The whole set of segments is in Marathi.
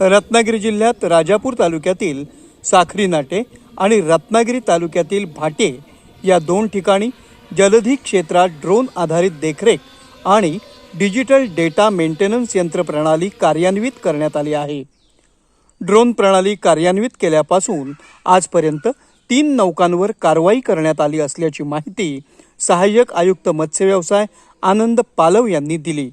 रत्नागिरी जिल्ह्यात राजापूर तालुक्यातील साखरी नाटे आणि रत्नागिरी तालुक्यातील भाटे या दोन ठिकाणी जलधी क्षेत्रात ड्रोन आधारित देखरेख आणि डिजिटल डेटा मेंटेनन्स यंत्रप्रणाली कार्यान्वित करण्यात आली आहे. ड्रोन प्रणाली कार्यान्वित केल्यापासून आजपर्यंत तीन नौकांवर कारवाई करण्यात आली असल्याची माहिती सहाय्यक आयुक्त मत्स्य व्यवसाय आनंद पालव यांनी दिली.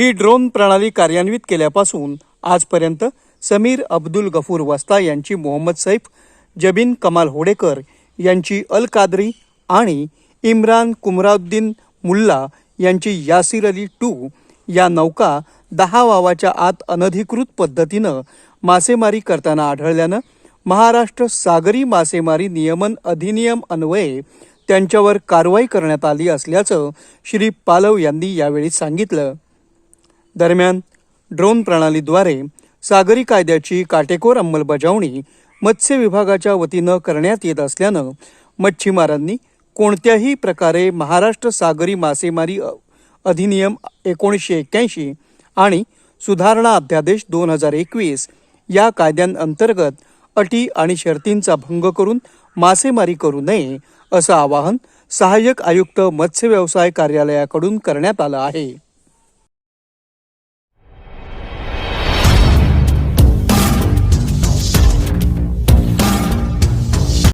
ही ड्रोन प्रणाली कार्यान्वित केल्यापासून आजपर्यंत समीर अब्दुल गफूर वस्ता यांची मोहम्मद सैफ जबीन कमाल होडेकर यांची अल कादरी आणि इम्रान कुमराउद्दीन मुल्ला यांची यासीर अली टू या नौका दहा वावाच्या आत अनधिकृत पद्धतीनं मासेमारी करताना आढळल्यानं महाराष्ट्र सागरी मासेमारी नियमन अधिनियम अन्वये त्यांच्यावर कारवाई करण्यात आली असल्याचं श्री पालव यांनी यावेळी सांगितलं. दरम्यान ड्रोन प्रणालीद्वारे सागरी कायद्याची काटेकोर अंमलबजावणी मत्स्य विभागाच्या वतीनं करण्यात येत असल्यानं मच्छीमारांनी कोणत्याही प्रकारे महाराष्ट्र सागरी मासेमारी अधिनियम एकोणीसशे एक्क्याऐंशी आणि सुधारणा अध्यादेश दोन हजार एकवीस या कायद्यांअंतर्गत अटी आणि शर्तींचा भंग करून मासेमारी करू नये असं आवाहन सहाय्यक आयुक्त मत्स्य व्यवसाय कार्यालयाकडून करण्यात आलं आहे.